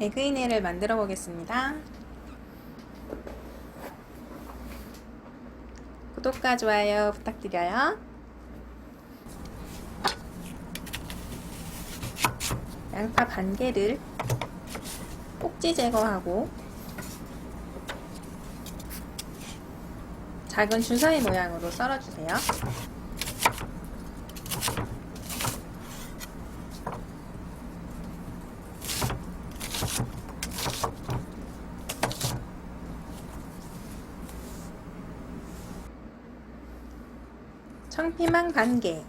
에그이네를 만들어 보겠습니다. 구독과 좋아요 부탁드려요. 양파 반 개를 꼭지 제거하고 작은 주사위 모양으로 썰어주세요. 청피망 반개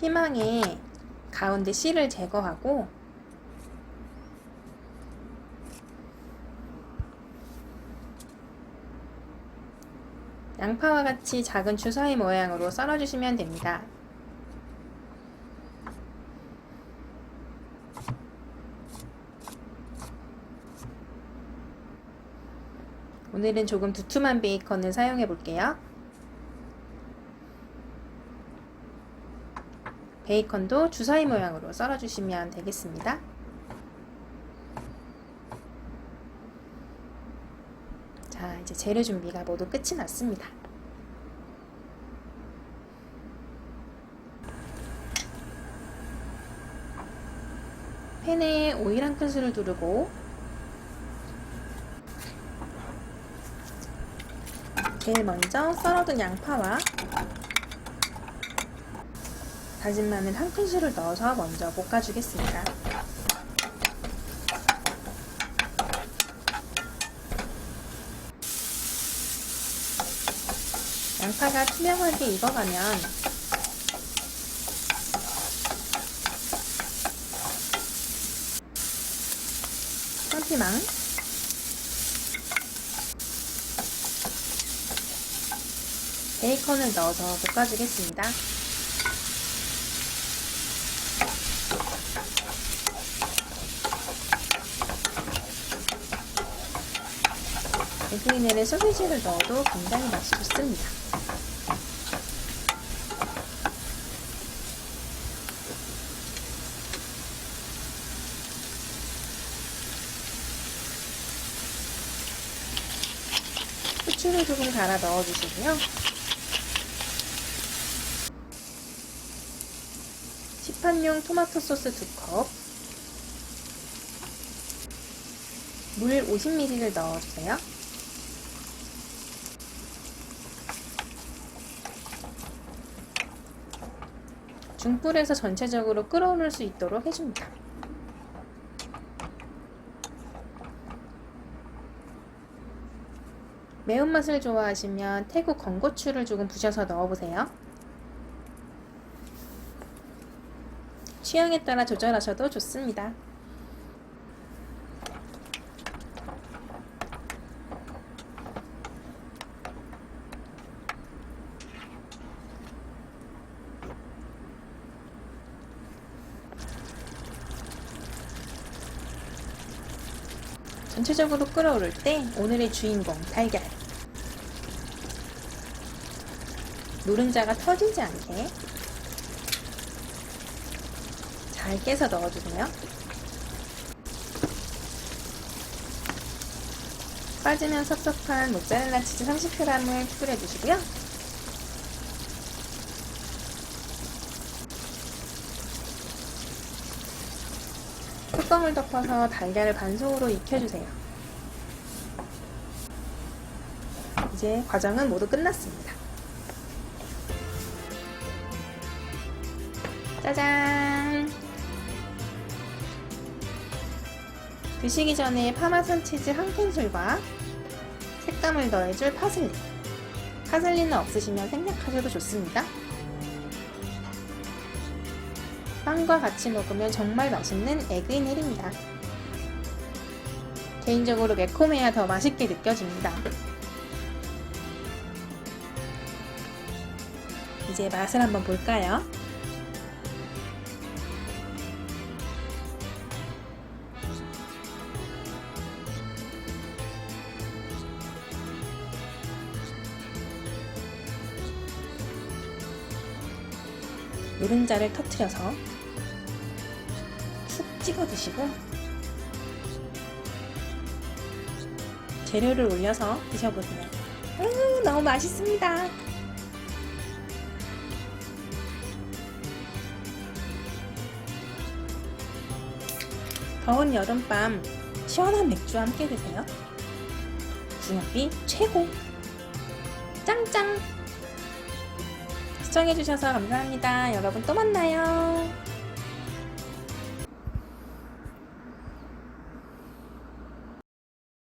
피망의 가운데 씨를 제거하고 양파와 같이 작은 주사위 모양으로 썰어주시면 됩니다. 오늘은 조금 두툼한 베이컨을 사용해 볼게요. 베이컨도 주사위 모양으로 썰어주시면 되겠습니다. 자, 이제 재료 준비가 모두 끝이 났습니다. 팬에 오일 한 큰술을 두르고 제일 먼저 썰어둔 양파와 다진 마늘 한 큰술을 넣어서 먼저 볶아주겠습니다. 양파가 투명하게 익어가면 참피망 베이컨을 넣어서 볶아주겠습니다. 에그이넬에 소시지를 넣어도 굉장히 맛이 좋습니다. 후추를 조금 갈아 넣어주시고요. 시판용 토마토 소스 2컵, 물 50ml를 넣어주세요. 중불에서 전체적으로 끓어오를 수 있도록 해줍니다. 매운맛을 좋아하시면 태국 건고추를 조금 부셔서 넣어보세요. 취향에 따라 조절하셔도 좋습니다. 전체적으로 끓어오를 때 오늘의 주인공 달걀 노른자가 터지지 않게 잘 깨서 넣어주세요. 빠지면 섭섭한 모짜렐라 치즈 30g을 뿌려주시고요. 뚜껑을 덮어서 달걀을 반속으로 익혀주세요. 이제 과정은 모두 끝났습니다. 짜잔! 드시기 전에 파마산 치즈 한 큰술과 색감을 더해줄 파슬리. 파슬리는 없으시면 생략하셔도 좋습니다. 빵과 같이 먹으면 정말 맛있는 에그이넬입니다. 개인적으로 매콤해야 더 맛있게 느껴집니다. 이제 맛을 한번 볼까요? 노른자를 터트려서 푹 찍어 드시고 재료를 올려서 드셔보세요. 음, 너무 맛있습니다. 더운 여름밤 시원한 맥주와 함께 드세요. 궁합이 최고! 짱짱! 시청해주셔서 감사합니다. 여러분 또 만나요.